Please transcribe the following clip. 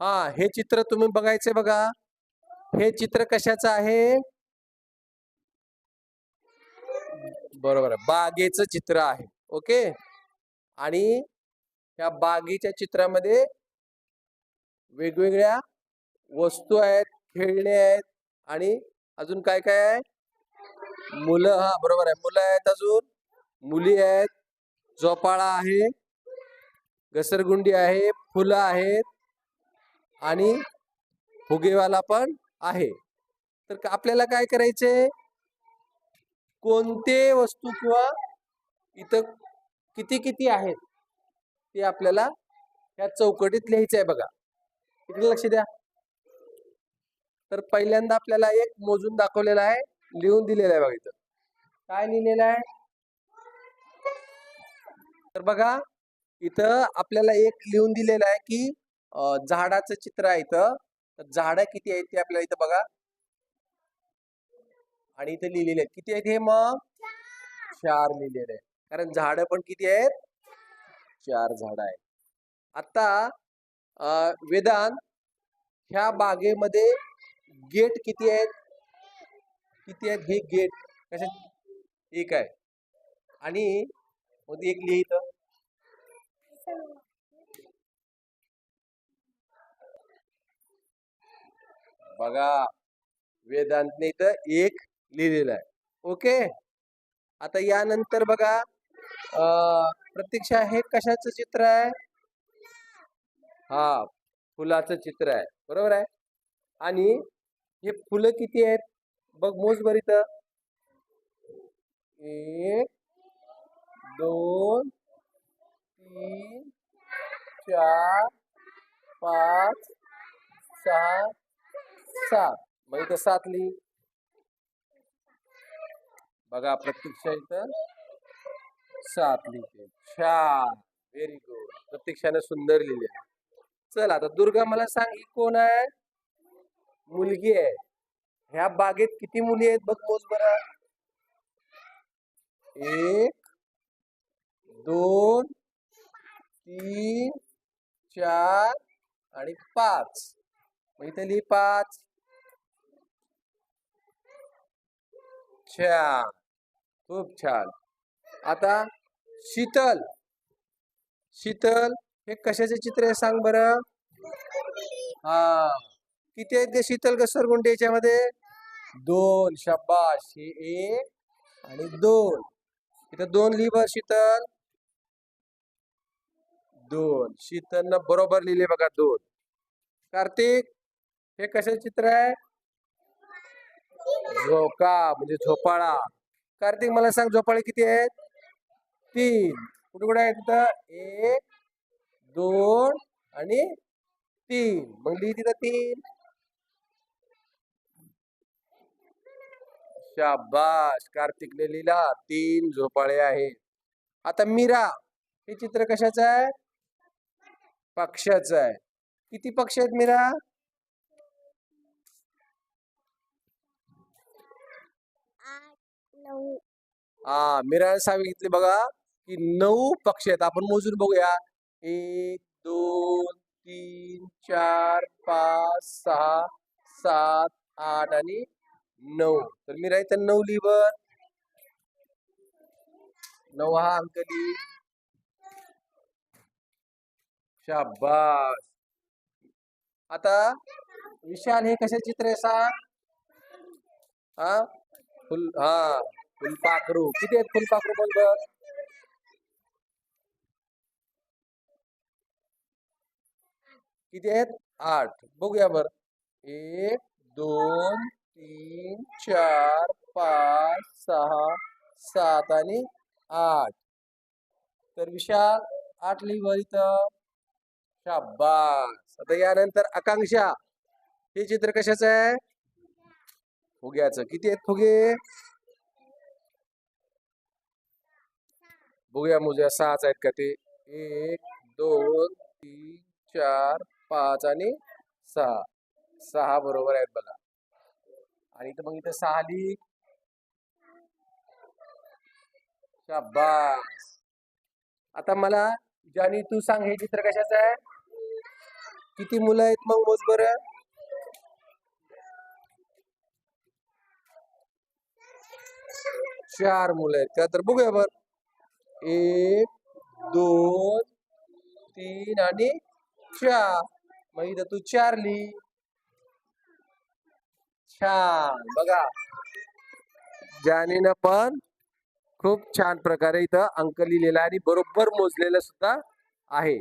हा हे चित्र तुम्ही बघायचे बघा. हे चित्र कशाचं आहे? बरोबर बागेचं चित्र आहे ओके? आणि या बागेच्या चित्रामध्ये वेगवेगळ्या वस्तू आहेत खेळणे आहेत आणि अजून काय काय आहे? मुलं हा बरोबर आहे मुलं आहेत अजून मुली आहेत झोपाळा आहे घसरगुंडी आहे फुलं आहेत. आणि फुगेवाला पण आहे. तर का- आपल्याला काय करायचंय? कोणते वस्तू किंवा इथं किती किती आहेत ते आपल्याला या चौकटीत लिहायचं आहे बघा. इकडे लक्ष द्या. तर पहिल्यांदा आपल्याला एक मोजून दाखवलेला आहे लिहून दिलेलं आहे बघा इथं. काय लिहिलेलं आहे? तर बघा इथं आपल्याला एक लिहून दिलेलं आहे की झाडाचं चित्र आहे इथं. तर झाडं किती आहेत ते आपल्याला इथं बघा. आणि इथे लिहिलेले आहेत. किती आहेत हे मग? चार लिहिलेले आहेत. कारण झाडं पण किती आहेत? चार झाड आहेत. आता वेदान वेदांत ह्या बागेमध्ये गेट किती आहेत? किती आहेत हे गेट? कशा एक आहे. आणि मग एक लिहित बघा वेदांतने इथं एक लिहिलेलं आहे. ओके? आता यानंतर बघा प्रतीक्षा हे कशाचं चित्र आहे? हा फुलाचं चित्र आहे. बरोबर आहे? आणि हे फुलं किती आहेत? बघ मोज बर इथं. एक दोन तीन चार पाच सहा सात. मग इथं सात लिही. बघा प्रत्यक्षा इथं सात लिहिते. छान. व्हेरी गुड प्रत्यक्षाने सुंदर लिहिले चल आता दुर्गा मला सांग ही कोण आहे? मुलगी आहे. ह्या बागेत किती मुली आहेत बघ मोज बरा. एक दोन तीन चार आणि पाच. मग इथे लिही पाच. छान. खूप छान. आता शीतल. शीतल हे कशाचे चित्र आहे सांग बर? हा. किती आहेत ते शीतल घसरगुंडी याच्यामध्ये? दोन. शब्बाश हे एक आणि दोन. इथं दोन लिहि बर शीतल. दोन. शीतल बरोबर लिहिले बघा दोन. कार्तिक हे कशाचे चित्र आहे? झोका म्हणजे झोपाळा. कार्तिक मला सांग झोपाळे किती आहेत? तीन. कुठे कुठे आहेत तिथं एक दोन आणि तीन. मग लिहि तिथं तीन. शाबाश कार्तिकने लिहिला तीन झोपाळे आहेत. आता मीरा हे चित्र कशाचं आहे? पक्ष्याचं आहे. किती पक्ष आहेत मीरा आठ नऊ हा मीराने सांगितले बघा की नऊ पक्षी आहेत. आपण मोजून बघूया. एक दोन तीन चार पाच सहा सात आठ आणि नऊ. तर मी इथं नऊ लिव्हर नऊ हा अंक लिही. शाबास. आता विशाल हे कशा चित्र आहे सांग? हा फुल हा. फुलपाखरू. किती आहेत फुलपाखरू बोल बर किती आहेत? आठ. बघूया बर. एक दोन तीन चार पाच सहा सात आणि आठ. तर विशाल आठ लिहिवर इथं. शाबास. आता यानंतर आकांक्षा. हे चित्र कशाचं आहे? फुग्याचं. किती आहेत फुगे? बघूया मोजूया. सहाच आहेत का ते? एक दोन तीन चार पाच आणि सहा. सहा बरोबर आहेत बघा. आणि इथं मग इथं सहा लिही. शाबास. आता मला ज्यानी तू सांग हे चित्र कशाचं आहे? किती मुलं आहेत मग मोज बर? चार मुलं आहेत का? तर बघूया बर. एक दोन तीन आणि चार. मग इथं तू चार लिही छान. बघा. जानीनं पण खूप छान प्रकारे इथं अंक लिहिलेला आणि बरोबर मोजलेलं सुद्धा आहे.